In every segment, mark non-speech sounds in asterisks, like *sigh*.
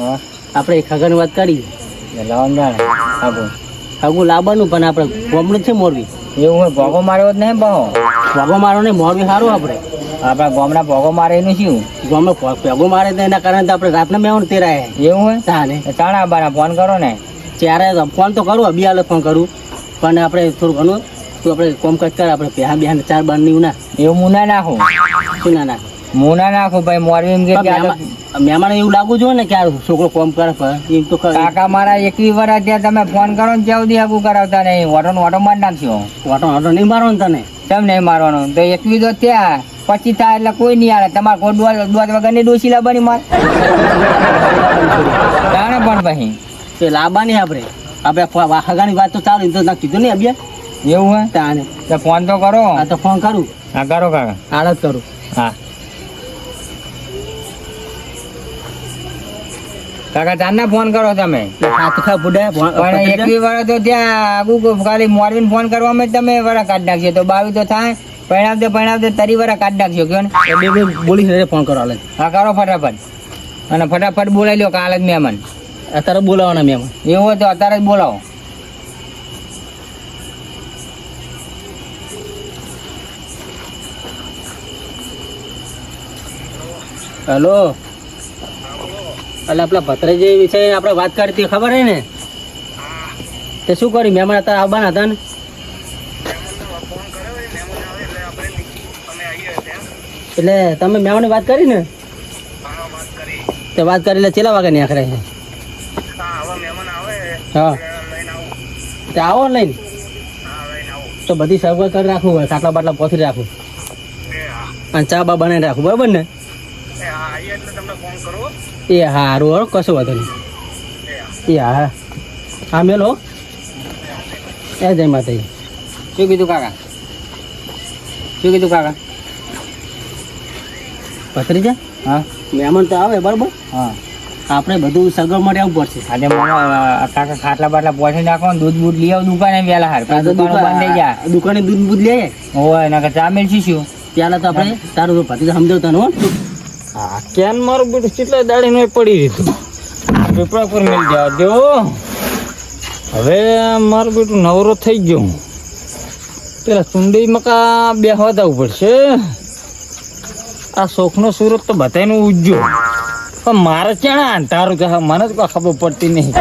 હા. આપણે ખગન વાત કરી લાવવાનું લાવવાનું પણ આપણે ગોમડું છે મોરબી. એવું હોય ભોગો માર્યો જ નહીં બહો. ભોગો મારો નહીં મોરબી સારું આપણે. આપણા ગામના ભોગો મારે એનું શું? ગોમનો ભેગો મારે તો એના કારણે તો આપણે રાતના તે તેરાય. એવું હોય? તાને ને. ચાણા બાના ફોન કરો ને. ત્યારે ફોન તો કરું અભી હાલે ફોન કરું. પણ આપણે થોડું ઘણું તું આપણે કોમ કચ કર આપણે પહેલા બે ચાર બારની ના. એવું હું ના નાખું? શું ના ના હું ના નાખું ભાઈ મોરબી એમ કે મહેમાન- એવું લાગુ જોઈએ ને કે આ છોકરો કોમ કરે એમ તો. કાકા મારા એકવી વાર ત્યાં તમે ફોન કરો ને ત્યાં સુધી આગું કરાવતા નહીં. ઓટો ને ઓટો મારી નાખ્યો. ઓટો ઓટો નહીં મારવાનું તને? કેમ નહીં મારવાનું? તો એકવી તો ત્યાં પછી થાય એટલે કોઈ નહીં આવે. તમારે કોઈ દોત દોત વગરની ડોસી લાવવાની માર. જાણે પણ ભાઈ. તે લાવવાની આપણે. આપણે હગાની વાત તો ચાલુ તો ના કીધું નહીં અભ્યા? એવું હોય તાને ફોન તો કરો. આ તો ફોન કરું. હા કરો કાકા. આળત કરું. હા. કાકા ચાંદના ફોન કરો તમે. હાથ બુડા પણ એકવી વાર તો ત્યાં આગું ખાલી મોરબીને ફોન કરવામાં જ તમે વરા કાઢ નાખશો તો બાવી તો થાય. પરિણામ તો પરિણામ તો તરી વરા કાઢ નાખશો કયો ને? બે બે બોલી ફોન કરો હાલે. હા કરો ફટાફટ. અને ફટાફટ બોલાવી લો કાલ જ મહેમાન અત્યારે બોલાવવાના મેમ એવું તો અત્યારે જ બોલાવો. હેલો? એટલે આપણા ભત્રીજી વિશે આપણે વાત કરી હતી ખબર હે ને? તે શું કર્યું? મહેમાન અત્યારે આવવાના હતા ને? એટલે તમે મહેમાનની વાત કરી ને? તે વાત કરી એટલે ચેલા વાગે ની આખરે હા. તે આવો લઈને? તો બધી સગવડ કરી રાખવું હોય ખાટલા બાટલા પોથી રાખવું અને ચા બા બનાવી રાખવું બરાબર ને? એ હારું કશો વાંધો નહીં. એ હા હા. મેલો. એ જય માતાજી. શું કીધું કાકા? શું કીધું કાકા? ભત્રીજા હા. મહેમાન તો આવે બરાબર? હા. આપણે બધું સગવડ માટે આવવું પડશે. આજે કાકા ખાટલા બાટલા પહોંચી નાખો દૂધ બૂધ લઈ આવ દુકાને વેલા હાર. દુકાનો બંધ થઈ દુકાન- દૂધ બૂધ લઈએ હોય એના ચા મેળશી શું? ત્યારે તો આપણે તારું સમજો સમજાવતા હો હા કેન મારું બીડું કેટલા દાડી નો પડી રહ્યું. પીપળા પર મિલ જવા દો હવે મારું બીડું નવરો થઈ ગયો. પેલા ચુંડી મકા બેહવા જવું પડશે. આ શોખનો સુરત તો બધાને ઉજ્જો. પણ મારે ક્યાં અંધારું કે મને જ કોઈ ખબર પડતી નહીં.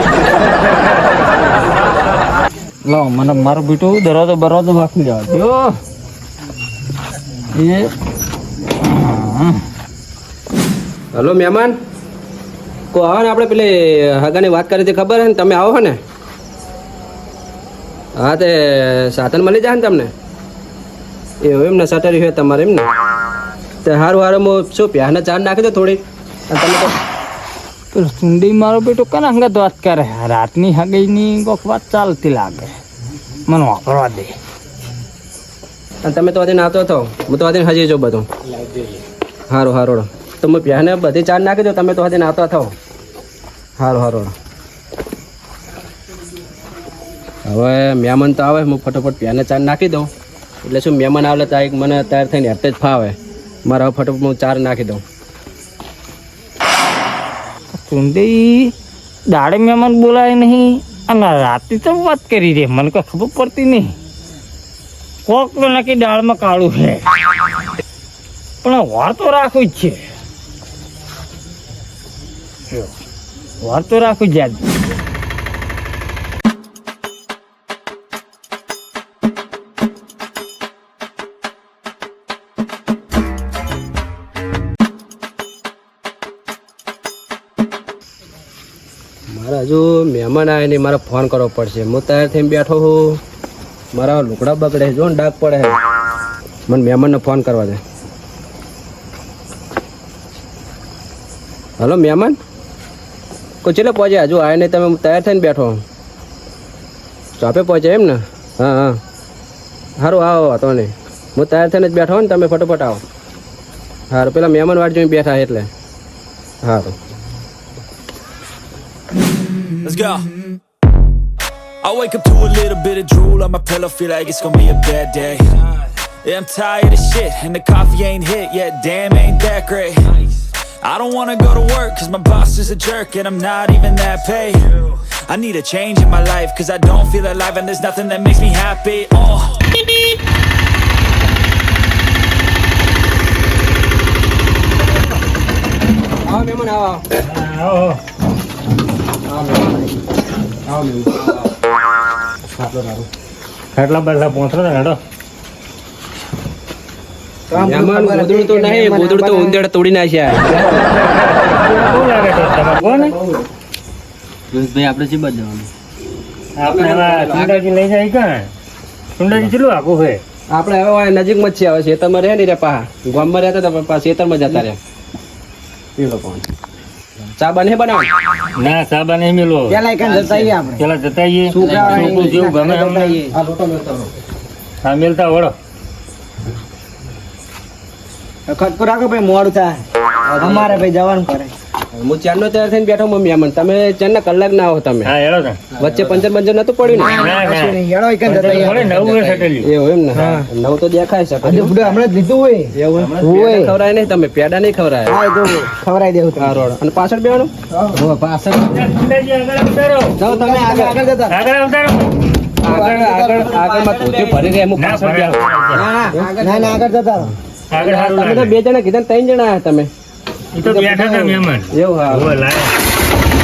લો મને મારું બીટું દરવાજો બરવાજો બાકી જવા દો એ. હા હલો મહેમાન. કો આવો ને આપણે પેલી હગાની વાત કરી હતી ખબર હે ને? તમે આવો ને? હા તે સાધન મળી જાય ને તમને? એવું એમ ને સટરી હોય તમારે એમ ને? તે સારું સારું હું શું પ્યાને ચાર નાખી દો થોડી તમે તો સુંડી મારો બેટો કના અંગત વાત કરે? રાતની હગઈની કોક વાત ચાલતી લાગે. મને વાપરવા દે. તમે તો આજે નાતો હતો હું તો આજે હજી જો બધું. સારું સારું તો પ્યાને બધી ચાર નાખી દો તમે તો હજી નાતા થાવ સારું સારું હવે મહેમાન તો આવે હું ફટોફટ પ્યાને ચાર નાખી દઉં. એટલે શું મહેમાન આવે તો એક મને તૈયાર થઈને હેઠે જ ફાવે. મારે હવે ફટોફટ હું ચાર નાખી દઉં. કુંડી દાડે મહેમાન બોલાય નહીં અને રાતે તો વાત કરી રે મને કોઈ ખબર પડતી નહીં. કોક તો નક્કી દાળમાં કાળું છે. પણ વાર તો રાખવું જ છે. વાર તો રાખું જ મારા હજુ મહેમાન આવે નહીં મારે ફોન કરવો પડશે. હું તૈયાર થઈને બેઠો છું. મારા લુકડા બગડે જો ને ડાક પડે મને મહેમાનને ફોન કરવા દે. હલો, મહેમાન. કોઈ ચેલે પહોંચ્યા હજુ આવે તમે તૈયાર થઈને બેઠો ચોપે પહોંચ્યા એમ ને હા હા સારું આવો વાતો નહીં હું તૈયાર થઈને જ બેઠો ને તમે ફટોફટ આવો સારું પેલા મહેમાન વાટ જોઈને બેઠા એટલે સારું Let's go. I wake up to a little bit of drool on my pillow, feel like it's gonna be a bad day. Yeah, I'm tired of shit, and the coffee ain't hit yet, damn, ain't that great. I don't wanna go to work cause my boss is a jerk and I'm not even that paid. I need a change in my life cause I don't feel alive and there's nothing that makes me happy. Oh. મહેમાન ગોદડું તો નહીં ગોદડું તો ઉંદર તોડી નાખ્યા. શું લાગે છે તમે કોણ? ભાઈ આપણે છે બધાનું આપણે હવે સુંડાજી લઈ જાય કાં? સુંડાજી કેટલું આખું છે આપણે હવે વાય નજીકમાં જ છે હવે ખેતરમાં રહે ને રે પા ગામમાં રહેતા હતા પણ પા ખેતરમાં જતા રહ્યા. એ લોકો. ચા બને બનાવ? ના ચા બને મિલો. પેલા એક જતા આપણે. પેલા જતા શું જેવું ગમે અમને આ લોટો મેળતો રહો. હા મેલતા વળો. ખટકો રાખો ભાઈ મોડું થાય. અમારે ભાઈ જવાનું કરે. હું ચારનો તૈયાર થઈને બેઠો મમ્મી આમ. તમે ચારના કલાક ના આવો તમે. હા હેડો ને વચ્ચે પંચર પંચર નતું પડ્યું ને? ના ના એવું એમ ને? નવ તો દેખાય છે હમણાં લીધું હોય. એવું હોય. ખવરાય નહીં તમે પેડા નહીં ખવરાય ખવરાય ખવડાવી દેવું રોડ. અને પાછળ બેવાનું? પાછળ. આગળ તમે આગળ આગળ જતા. આગળ આગળ આગળ આગળમાં ધોતી ભરી રહે હું ના પાછળ ના ના ના ના આગળ જતા. આગળ સારું તમે તો બે જણા કીધા ને ત્રણ જણા આયા તમે. એ તો બેઠા હતા મહેમાન એવું હા. હવે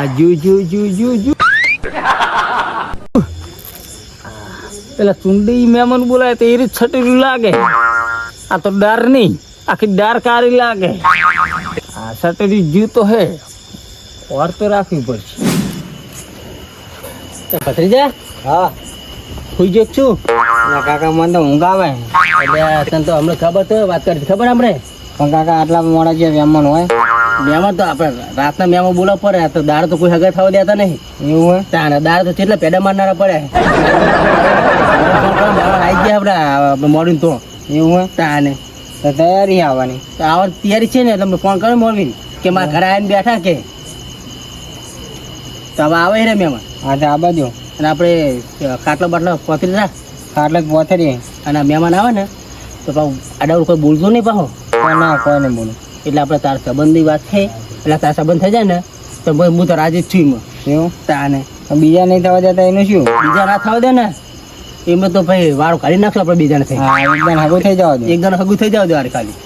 આ જુ જુ જુ જુ જુ. પેલા ચુંડી મહેમાન બોલાય તો એ રીત છટેલું લાગે. આ તો ડર નહીં. આખી ડાર કારી લાગે. આ છટેલી જીવ તો હે ઓર તો રાખવી પડશે. ભત્રીજા હા. સુઈ જો છું કાકા મને તો ઊંઘ આવે. એટલે તને તો હમણાં ખબર તો વાત કરી ખબર આપણે? પણ કાકા આટલા મોડા જે મહેમાન હોય. મહેમાન તો આપણે રાતના મહેમાન બોલા પડે તો દાળ તો કોઈ હગા થવા દેતા નહીં. એવું હોય? તાણે દાળ તો કેટલા પેડા મારનારા પડે. *laughs* આવી ગયા આપણે મોડું તો. એવું હોય? તાને તો તૈયારી આવવાની. તો આવવાની તૈયારી છે ને એટલે મેં ફોન કરો મોરબી કે મારા ઘરે આવીને બેઠા કે. તો હવે આવે રે મહેમાન. હા તો આ બાજુ. અને આપણે ખાટલો બાટલો પોતરી રાખ ખાટલો પોતરી અને આ મહેમાન આવે ને તો પાછું આડાવડ કોઈ બોલતો નહીં પાછો. ના કોઈ નહીં બોલું. એટલે આપણે તાર સંબંધની વાત થઈ. એટલે તાર સંબંધ થઈ જાય ને તો ભાઈ હું તો રાજી જ છું એમાં. એવું? તાને. બીજા નહીં થવા દેતા એનું શું? બીજા ના થવા દે ને એમાં તો ભાઈ વાળો કાઢી નાખશો આપણે બીજાને થઈ એકદમ હગું થઈ જવા એકદમ હગું થઈ જવા વારે ખાલી.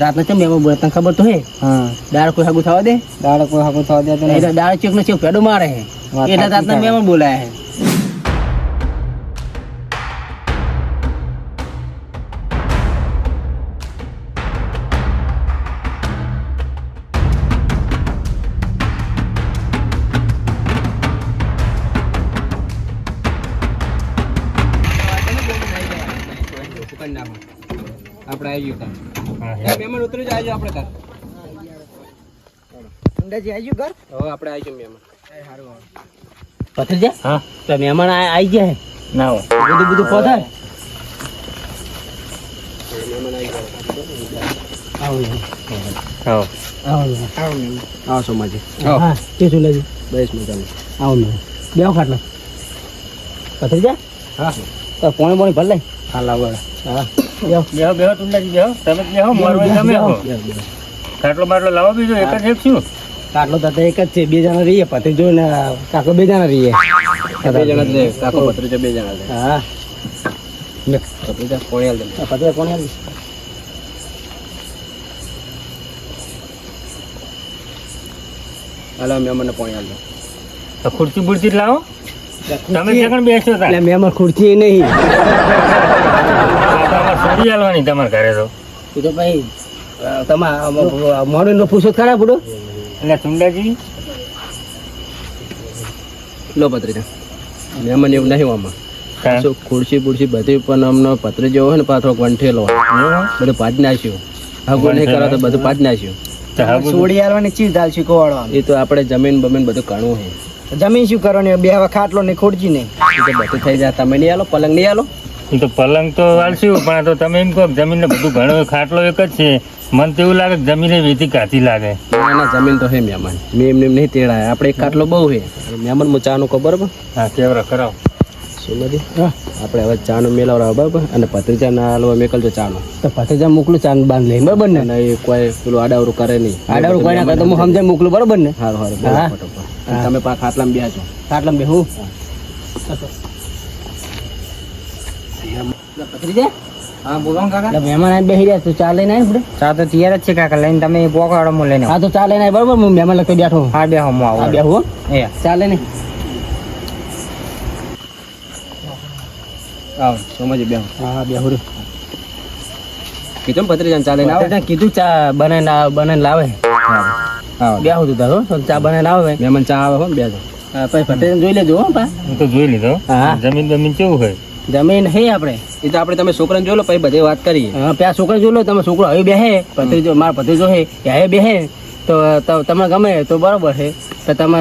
રાતના ચમ એમાં બોલે તને ખબર તો હે? દાળ કોઈ હગું થવા દે? દાળ કોઈ હગું થવા દે દાળ ચેક ને ચેક ફેડો મારે હે. એટલે રાતના મહેમાન બોલાયા હે. ઉતરી જાય આપણે તાર અંદાજી આવી ગયું હવે આપણે આવી ગયું મહેમાન. ઘર ભત્રીજા હા. તો મહેમાન આવી ગયા ના હોય. બધું બધું પહોંચાય પોણી આવો આવો. આવો હા. મેં બેહો પોણે પોણે બેહો ટુંડાજી બેહો. તમે જ બેહો મારો તમે હો ખાટલો બાટલો લાવો બીજો એક જ એક કાટલો તો એક જ છે બે જણા રહીએ ભત્રીજો ને કાકો બે જણા રહીએ. બે જણા જ રહે કાકો છે બે જણા રહે હા. ભત્રીજા કોણી હાલ દે ભત્રીજા કોણ આવી હાલો મહેમાનને મને હાલ દો તો ખુરશી બુરશી લાવો. તમે જગણ બેસો તા એટલે મહેમાન ખુરશી નહીં. સોરી હાલવાની તમારા ઘરે તો? એ તો ભાઈ તમારા મોડું નો પૂછો ખરા બુડો. એટલે સુંડાજી લો પત્રિકા મહેમાન એવું નહીં આમાં. શું ખુરશી બુરશી બધી પણ અમને પત્ર જેવો હોય ને પાથરો ગંઠેલો બધું પાજ નાખ્યું. હગું નહીં કરો તો બધું પાજ નાખ્યું. સોડી આલવાની ચીજ દાલ શીખવાડવાનું એ તો આપણે જમીન બમીન બધું ઘણું છે. જમીન શું કરવાની? બે હવે ખાટલો ને ખોડજી નહીં. બધું થઈ જાય. તમે નહીં આલો પલંગ નહીં આલો તો પલંગ તો વાલશું પણ આ તો તમે એમ કહો જમીન જમીનને બધું ઘણું ખાટલો એક જ છે. મને તો એવું લાગે કે જમીને વેચી કાચી લાગે. ના ના જમીન તો હે મહેમાન. મેં એમને એમ નહીં તેડાય. આપણે એક ખાટલો બહુ હે. મહેમાન હું ચાનું ખબર બરાબર હા કેવરા કરાવો. સુમદી આપણે હવે ચાનો મેલાવરા બરાબર? અને પત્રીજા ના હાલવા મેકલજો ચાનો. તો ભત્રીજા મોકલું ચાન બાંધ લઈ બરાબર ને? એ કોઈ પેલું આડાવરું કરે નહીં. આડાવરું કોઈ ના કરે તો હું સમજાય મોકલું બરાબર ને? સારું સારું તમે પા ખાટલામાં બેસો ખાટલા બે હું. ભત્રીજા હા બોલો કાકા એટલે મહેમાન આવીને બેસી રહ્યા તું ચા લઈને આવી આપણે ચા તો તૈયાર જ છે કાકા લઈને તમે પોકાડો હું. લઈને હા તો. ચા લઈને આવી બરાબર હું મહેમાન લખી બેઠો હા બે હું હા બેહું હો એ ચા લઈને આવો સોમાજી બેહો હા હા બેહું રે કીધું ને ચાલે ને આવો? કીધું ચા બનાવીને આ- લાવે. આવો. બેહું તું ચા બને લાવે ચા આવે હો બેસો પછી ભત્રીજાને જોઈ લેજો હો હું તો જોઈ લીધો. જમીન બમીન કેવું હોય? જમીન હે આપણે. એ તો આપણે તમે છોકરાને જોઈ લો પછી બધે વાત કરીએ. હા પ્યા છોકરા જોઈ લો તમે છોકરો હવે બેહે ભત્રીજો મારો ભત્રીજો હે હવે બેહે તો તમે ગમે તો બરોબર છે તો તમે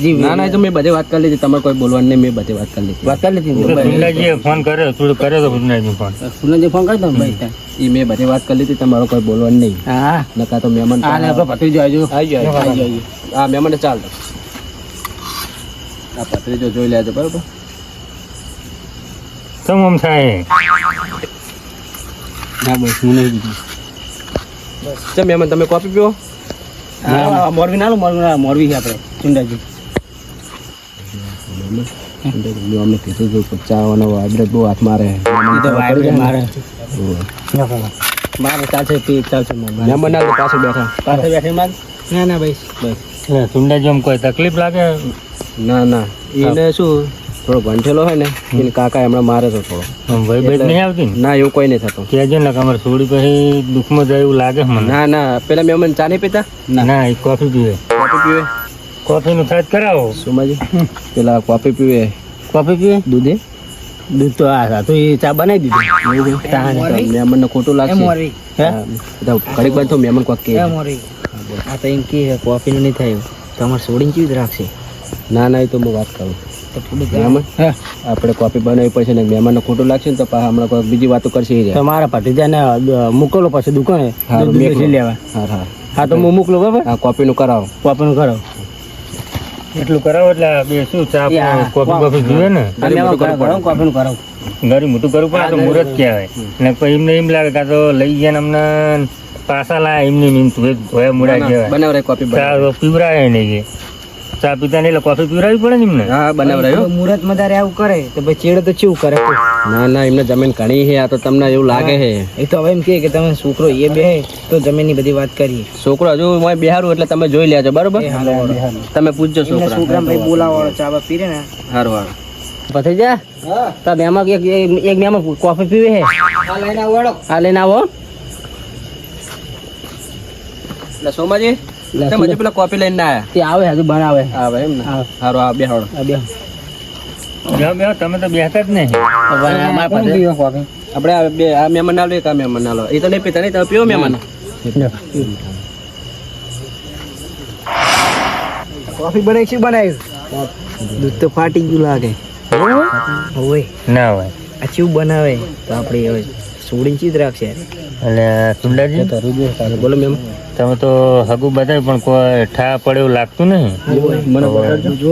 જી ના ના તો મેં બધી વાત કરી લીધી. તમારે કોઈ બોલવાની નહીં મેં બધી વાત કરી લીધી. વાત કરી લીધી ફોન કર્યો તું કર્યો તો ફોન સુનંદજી ફોન કરી દો ભાઈ એ મેં બધી વાત કરી લીધી તમારો કોઈ બોલવાનું નહીં. હા. નકા તો મહેમાન હા ને આપણો ભત્રીજો આવજો આવી જાય આવી જાય હા મહેમાન ચાલ આ પત્રીજો જોઈ લેજો બરોબર? કેમ આમ થાય? ના બસ હું નહીં દીધું ચમ મહેમાન તમે કોપી પીઓ? મોરબી ના લો મોરબી ના મોરબી છે આપણે ચુંડાજી. અમને કીધું હતું વાળો આદત બહુ હાથ મારે. વાયર મારે. મારે ચાલશે પી ચાલશે મારે. મહેમાન ના પાછળ બેઠા. પાસે બેઠી માગ ના ના ભાઈ. બસ. સુંદાજી આમ કોઈ તકલીફ લાગે? ના ના. એને શું? થોડો ભંઠેલો હોય ને એને કાકા હમણાં મારે છે થોડો. નહીં આવતી ના? એવું કોઈ નહીં થતું. કહેજો ને કે અમારે સોડી પછી દુઃખમાં જાય એવું લાગે મને. ના ના પેલા મહેમાન ચા નહીં પીતા? ના. એ કોફી પીવે. કોફી પીવે? કોફીનું થાય કરાવો. સુમાજી પેલા કોફી પીવે. કોફી પીવે? દૂધે? દૂધ તો આ હતું એ ચા બનાવી દીધી. મહેમાન ને ખોટું લાગશે. ઘડીક બાદ તો મહેમાન કોક કે આ તો એમ કે કોફીનું નહીં થાય તમારે સોડીને કેવી જ રાખશે? ના ના એ તો હું વાત કરું. તો થોડુંક મહેમાન આપણે કોપી બનાવી પછી ને મહેમાનને ખોટું લાગશે ને તો પાછા હમણાં કોઈ બીજી વાતો કરશે એ. તમારા ભત્રીજાને મોકલો પછી દુકાને. લેવા. હા હા. હા તો હું મોકલું બરાબર? હા કોફીનું કરાવો. કોફીનું કરાવો. એટલું કરાવો એટલે બે શું ચા કોપી કોફી કોફી પીવે ને? ઘરે મોટું કરવું પડે. કોફીનું કરાવો ઘરે મોટું કરવું પડે તો મુહૂર્ત કહેવાય. ને પછી એમને એમ લાગે કે તો લઈ ગયા ને અમને પાછા લાયા એમને એમ ધોયા ધોયા મુડા કહેવાય. બનાવરાય કોફી પીવરાય નહીં ચા પીતા નહીં કોફી પીવડાવી પડે ને એમને? હા બનાવડાયો. મુહૂર્ત મદારે આવું કરે તો પછી ચેડો તો ચેવું કરે? ના ના એમને જમીન ઘણી છે આ તો તમને એવું લાગે છે. એ તો હવે એમ કહે કે તમે છોકરો એ બે તો જમીનની બધી વાત કરીએ. છોકરો હજુ હું બેહારું એટલે તમે જોઈ લેજો બરોબર? તમે પૂછજો છોકરા બોલાવો ચા પીરે ને. સારું સારું જા. તો મેમાં એક એક મેમાં કોફી પીવે હે હા લઈને આવો. એટલે સોમાજી. તમે પેલા કોફી લઈને ના તે આવે હજુ બનાવે. આવે એમ ને? સારું આ બેહાડો. આ બે જાઓ બેહો, તમે તો બેસતા જ નહીં. આપણે આ બે આ મહેમાન ના લો એક આ મહેમાન ના લો. એ તો નહીં પીતા નહીં તમે પીવો મહેમાન. કોફી બનાવી શું બનાવ્યું? દૂધ તો ફાટી ગયું લાગે. હોય. ના હોય. આ શું બનાવે? તો આપણે સુડી ચીજ રાખશે. એટલે સુંદરજી? બોલો મેમ. તમે તો હગું બતાવ્યું પણ કોઈ ઠા પડે એવું લાગતું નહીં? મને. જો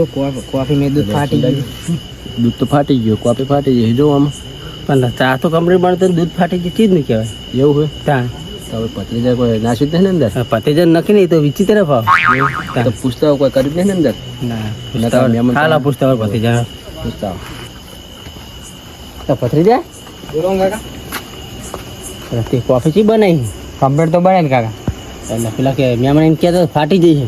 કોફી મેં દૂધ ફાટી ગયું. દૂધ તો ફાટી ગયું કોફી ફાટી ગઈ જો આમાં. પણ ચા તો કમ્પ્લીટ પણ દૂધ ફાટી ગઈ ચીજ નહીં કહેવાય. એવું હોય? ત્યાં તો હવે પતરી જાય કોઈ નાસ્યું જ નહીં ને અંદર? પતેજન નખી નહીં તો વિચિત્ર ભાવ તો પૂછતા કોઈ કર્યું નહીં ને અંદર? ના હાલા પૂછતા હોય પતેજન પૂછતા તો પથરી જાય તે કોફી ચી બનાવી? કમ્પ્લેટ તો બને ને કાકા. એટલે પેલા કે મહેમાન એમ કહેતો ફાટી જઈ છે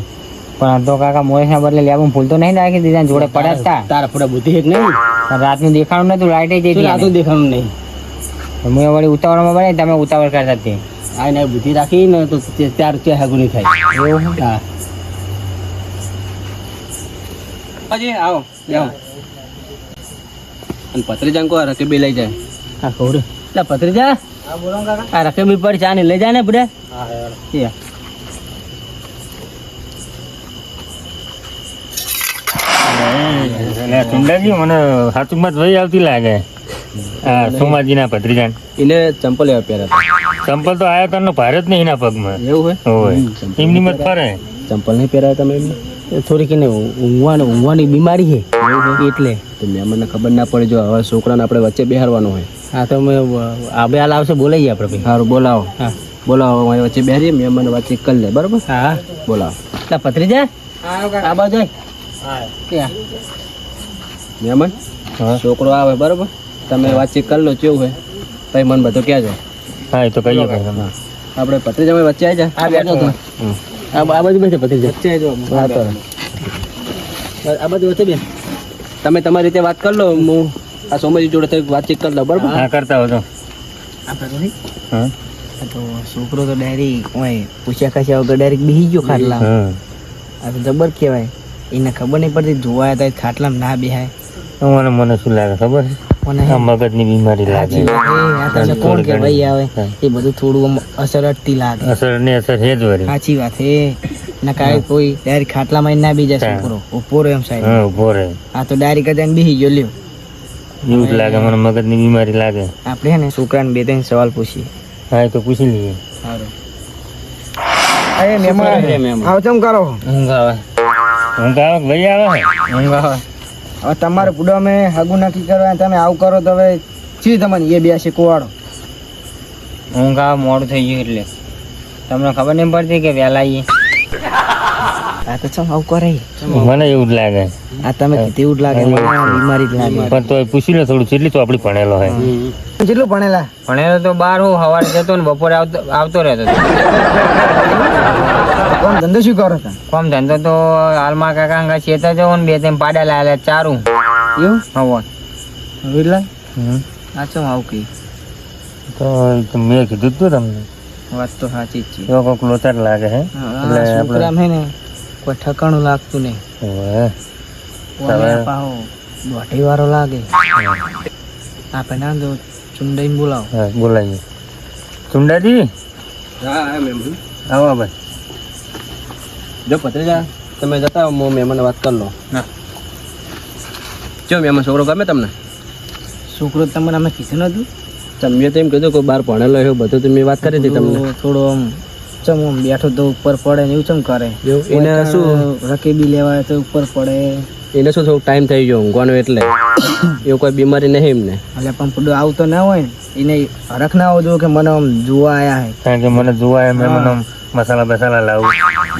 પણ તો કાકા મોરેશના બદલે લેવું ભૂલતો નહીં રાખી દીધા જોડે પડ્યા હતા. તારા પૂરા બુદ્ધિ એક નહીં. રાતનું દેખાણું નતું લાઈટે જઈ શું રાતું દેખાવાનું નહીં? હું વળી ઉતાવળમાં બને તમે ઉતાવળ કરતા તે. આ ને બુદ્ધિ રાખી ને તો ત્યાર ત્યાં હાગુ નહીં થાય. હા. હાજી આવો જાઓ. અને પતરી જાંકો રકીબી લઈ જાય. હા ખબર એટલે પથરી જા આ રકેબી પર ચા ને લઈ જાય ને બુડે મને સાચું મત વહી આવતી લાગે. સોમાજીના ભત્રીજાન. એને ચંપલ એવા પહેર્યા ચંપલ તો આયા તારનો ભારત નહીં એના પગમાં. એવું હોય એમની મત ફરે. ચંપલ નહીં પહેરાયા તમે એમને? થોડીક એને ઊંઘવાની ઊંઘવાની બીમારી છે. એટલે. તો મને ખબર ના પડે જો હવે છોકરાને આપણે વચ્ચે બેહારવાનો હોય. હા તો અમે આબે હાલ આવશે બોલાવીએ આપણે ભાઈ સારું બોલાવો. હા. બોલાવો મારી વચ્ચે બેહારીએ મહેમાન વચ્ચે કરી લે બરાબર? હા બોલાવો. એટલે પથરી આ બાજુ હા ક્યાં? મેમન હા. છોકરો આવે બરાબર? તમે વાતચીત કરી લો કેવું હોય? ભાઈ મન બધું ક્યાં જાય હા એ તો કહીએ આપણે ભત્રીજામાં વચ્ચે આવી જાય આ બેઠો તો. આ બાજુ બેઠો પથરી વચ્ચે આવી. હા તો આ બાજુ વચ્ચે બેન તમે તમારી રીતે વાત કરી લો હું આ સોમજી જોડે થઈ વાતચીત કરતા બરાબર? હા કરતા હતો આપણે હા. તો છોકરો તો ડાયરેક્ટ ઓય પૂછ્યા ખાસ્યા વગર ડાયરેક્ટ બેસી ગયો ખાટલા. હા. આ તો જબર કહેવાય. એને ખબર નહીં પડતી જોવાયા હતા ખાટલામાં ના બેહાય. મને મને શું લાગે ખબર મને મગજની બીમારી લાગે. સાચી વાત એ આ તમને કોણ કે ભાઈ આવે? એ બધું થોડું અસર અટતી લાગે. અસર ને અસર હે જ વળી. સાચી વાત એ ના કાંઈ કોઈ ડાયરેક્ટ ખાટલામાં ના બી જાય છોકરો ઊભો રહ્યો એમ સાહેબ. ઊભો આ તો ડાયરેક્ટ જ બી ગયો લ્યો. એવું જ લાગે મને મગજની બીમારી લાગે. આપણે ને છોકરાને બે ત્રણ સવાલ પૂછીએ. હા તો પૂછી લઈએ. સારું અરે મહેમાન આવ. ચમ કરો? ઊંઘ આવે. ઊંઘ આવે ભાઈ આવે? ઊંઘ આવે. હવે તમારે પૂડો અમે હગું નક્કી કરવા તમે આવું કરો તો હવે છી તમને એ બે શીખવાડો ઊંઘ આવે મોડું થઈ ગયું એટલે. તમને ખબર નહીં પડતી કે વહેલા આવીએ? આ તો ચમ આવું કરે મને એવું જ લાગે. આ તમે કીધું એવું જ લાગે. બીમારી જ લાગે. પણ તો પૂછી લે થોડું કેટલી તો આપડી ભણેલો હે. કેટલું ભણેલા? ભણેલો તો બાર હું સવારે જતો ને બપોરે આવતો આવતો રહેતો કોમ ધંધો શું કરો તમે? કોમ ધંધો તો હાલમાં કાકા અંગા ચેતા જવો ને બે તેમ પાડા લાયેલા ચારું. એવું? હવો. એટલે? આ ચમ આવું કઈ તો મેં કીધું તું તમને. વાત તો સાચી જ છે. કોક કોઈક લાગે હે. એટલે આપણે ને? કોઈ ઠકાણું લાગતું નહીં. પાહો દોઢી વાળો લાગે. આપણે ના દો ચુંડાઈને બોલાવો. હા બોલાવીએ. ચુંડાજી? હા હા આવો ભાઈ. જો પત્રીજા તમે જતા હો હું મહેમાન વાત કરી લો જો મહેમાન છોકરો ગમે તમને? છોકરો તમને અમે કીધું નતું. તમે તો એમ કીધું કે બહાર ભણેલો એવું બધું તો મેં વાત કરી હતી તમને. થોડું આમ ચમ આમ બેઠો તો ઉપર પડે ને એવું ચમ કરે? એને શું? રકેબી લેવાય તો ઉપર પડે. એને શું થોડું ટાઈમ થઈ ગયો ઊંઘવાનો એટલે. એવું કોઈ બીમારી નહીં એમને. એટલે પણ પડું આવતો ના હોય ને એને હરખ ના આવજો કે મને આમ જોવા આયા હે. કારણ કે મને જોવાય મેં મને મસાલા બસાલા લાવું.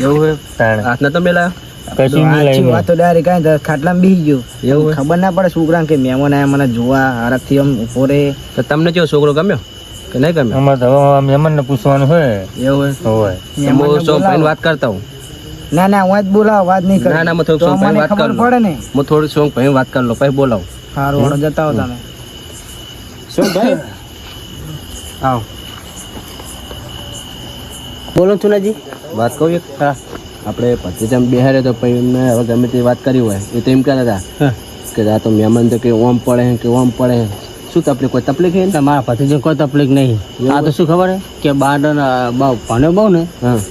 એવું હોય તાણે. હાથના તો મેલા કશું નહીં લાવી વાત તો ડાયરેક્ટ કાંઈ ખાટલામાં બેસી ગયો. એવું ખબર ના પડે છોકરા કે મહેમાન આયા મને જોવા હરખથી આમ ઊભો રહે. તો તમને કેવો છોકરો ગમ્યો? કે નહીં તમે? તો હવે મહેમાન ને પૂછવાનું હોય એવું હોય. હોય હું સોમ ભાઈને વાત કરતા હું ના ના હું જ બોલાવ વાત નહીં ના ના હું સોમ ભાઈને વાત કરું. પડે ને. હું થોડું સોમ ભાઈને વાત કરી લો પછી બોલાવ. સારું વાળો જતા હો તમે. સોમ ભાઈ? આવ. બોલો ચુનાજી. વાત કહું એક? આપણે ભત્રીજામ બેહારે તો પછી એમને હવે ગમે તે વાત કરી હોય એ તો એમ કહેતા હતા કે આ તો મહેમાન તો કે ઓમ પડે કે ઓમ પડે છે. શું તકલીફ? કોઈ તકલીફ નહીં ને? તમારા ભત્રીજો કોઈ તકલીફ નહીં. આ તો શું ખબર કે બાર બહુ ભણ્યો બહુ ને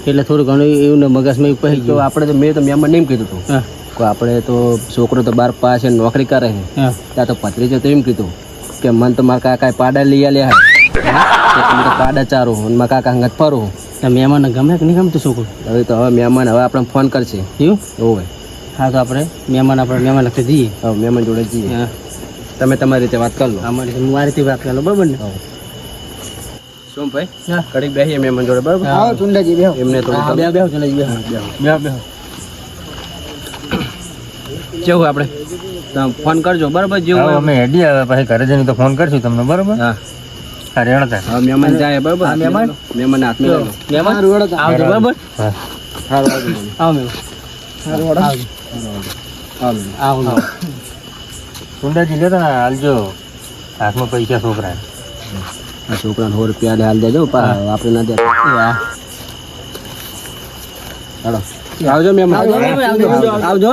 એટલે થોડું ઘણું એવું મગજમાં એવું કહી ગયું. આપણે તો મેં તો મહેમાન એમ કીધું હતું કે આપણે તો છોકરો તો બાર પાસે નોકરી કરે છે. ત્યાં તો ભત્રીજો તો એમ કીધું કે મન તો મારા કાકા પાડા લઈ આલ્યા હે. તમે તો પાડા ચારો અને મારા કાકા હંગત ફરું તો મહેમાનને ગમે કે નહીં ગમતું છોકરું? હવે તો હવે મહેમાન હવે આપણે ફોન કરશે. એવું? એવું હોય. હા તો આપણે મહેમાન આપણે મહેમાન લખી દઈએ. હવે મહેમાન જોડે જઈએ. હા. તમે તમારી રીતે વાત કરી લો. અમારી હું મારી રીતે વાત કરો બરાબર ને? શું ભાઈ. કડીક બેસીએ મહેમાન જોડે બરાબર? હા ચુંડાજી બેહો. એમને તો બે બેહો ચુંડાજી બેહો. બેહો. બેહો જેવું આપણે તમે ફોન કરજો બરાબર? જેવું અમે હેડી આવે પછી ઘરે જઈને તો ફોન કરશું તમને બરોબર? હા. મહેમાન જાય બરાબર? મહેમાન? મહેમાન હાથ લેજો મહેમાન આવજો બરાબર? હા. હા આવજો મહેમાન. આવો મહેમાન. આવજો લેતા ને હાલજો હાથમાં પૈસા છોકરા આ છોકરાને સો રૂપિયા હાલ દેજો આપણે ના દેતા. ચાલો આવજો મહેમાન આવજો,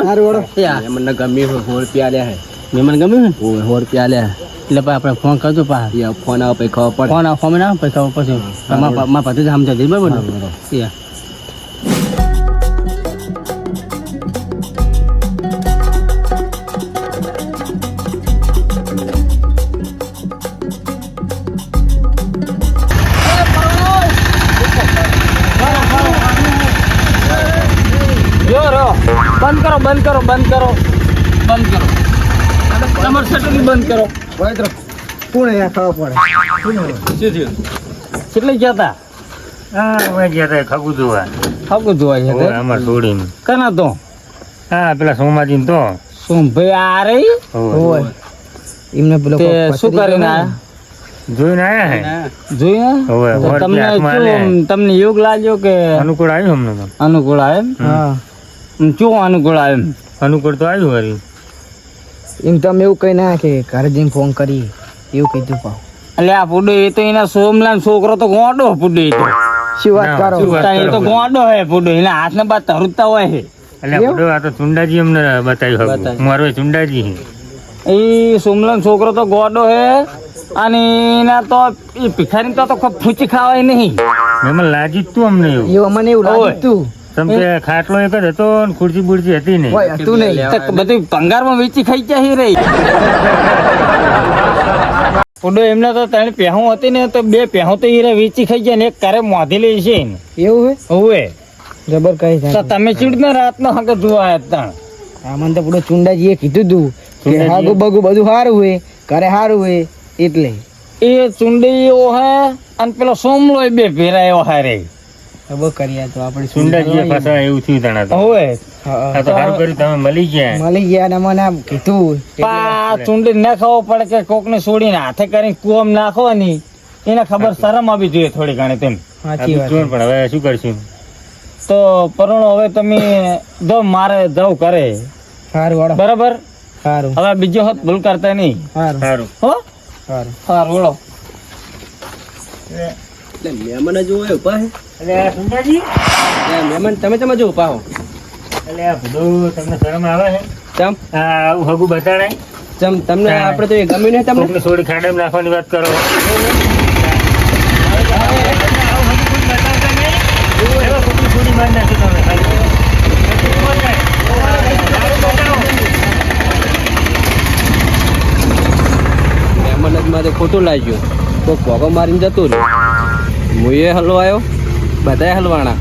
ગમ્યું હોય સો રૂપિયા લે હે મહેમાન ગમ્યું ને ઓય, સો રૂપિયા લે એટલે પછી આપણે ફોન કરજો પા. યા, ફોન આવે પછી ખબર પડે. ફોન આવો ફોન આવો પછી ખબર પછી મારા મારા ભત્રીજા સમજાવી દે બરાબર? ને બંધ કરો બંધ કરો બંધ કરો. બંધ કરો તમારે સટલી બંધ કરો. કોણ અહીંયા ખાવા પડે? કેટલે ગયા હતા હા અમે ગયા તા ખગું જોવા ખાવું જોવા છે ઓય, અમાર છોડીને. કના તો? હા પેલા સોમાજી તો. શું ભાઈ આ રહી. એમને પેલો શું કરીને આયા જોઈને આયા હે? તમને શું. તમને યોગ લાગ્યો કે અનુકૂળ આવ્યું અમને અનુકૂળ આવે એમ? હા. શું અનુકૂળ આવે એમ અનુકૂળ તો આવ્યું વળી એમ તમે એવું કઈ ના કે ઘરે જઈને ફોન કરી એવું કીધું પાવ એટલે આ પુડો એ તો એના સોમલાલ છોકરો તો ગોંડો પુડો એ તો. શું વાત કરો? એ તો ગોંડો હે પુડો એના હાથને બાદ તરુતા હોય હે. એટલે બધું આ તો ચુંડાજી અમને બતાવ્યું હતું મારો એ ચુંડાજી હે. એ સોમલાલ છોકરો તો ગોડો હે અને એના તો એ ભિખારી તો તો ખૂબ ફૂચી ખાવાય નહીં. એમાં લાજી તું અમને એવું. એવું મને એવું ઓય. તમ કે ખાટલો એક જ હતો ને ખુરશી બુરશી હતી નહીં. હતું નહીં. બધું પંગારમાં વેચી ખાઈ જાય રહી પુડો *laughs* એમને તો ત્રણ પહેવું હતી ને તો બે પહેવું તો હીરે વેચી ખાઈ જાય ને એક કારે મોધી લઈ છે એવું હે? હવે જબર કઈ તો તમે રાત નો હંકે જોવા હતા. આમાં તો પૂરો ચુંડાજીએ કીધું તું કે? હાગુ બગુ બધું સારું હોય કરે સારું હોય એટલે. એ ચુંડી એવો હે અને પેલો સોમલો બે ભેરાયો એવો હારે ખબર કરીએ તો આપણે સુંદરજી પાછા એવું થયું તણા તો. હવે. આ તો સારું કર્યું તમે મળી ગયા. મળી ગયા ને મને આમ કીધું પા ચુંડી ના ખાવો પડે કે કોક ને છોડીને હાથે કરીને કુવામ નાખવાની. એને ખબર શરમ આવી જોઈએ થોડી ઘણી તેમ. સાચી વાત પણ હવે શું કરશું? તો પરુણો હવે તમે જો મારે જવું કરે. સારું વાળો બરાબર? સારું. હવે બીજો હોત ભૂલ કરતા નહીં. સારું. સારું. હો? સારું. સારું બોલો મેમન જ હોય હે એટલે મહેમાન તમે તમે જો ઊભા હો એટલે બધું તમને શરમ આવે છે ચમ? હગું બતાડાય ચમ તમને આપણે તો એ ગમ્યું નહીં તમને? છોડી ખાડામાં નાખવાની વાત કરો. મહેમાન જ મારે ખોટું લાગ્યું. કોક ભોગો મારીને જતું રહ્યું. હું એ હલવાયો? બધા હલવાણા.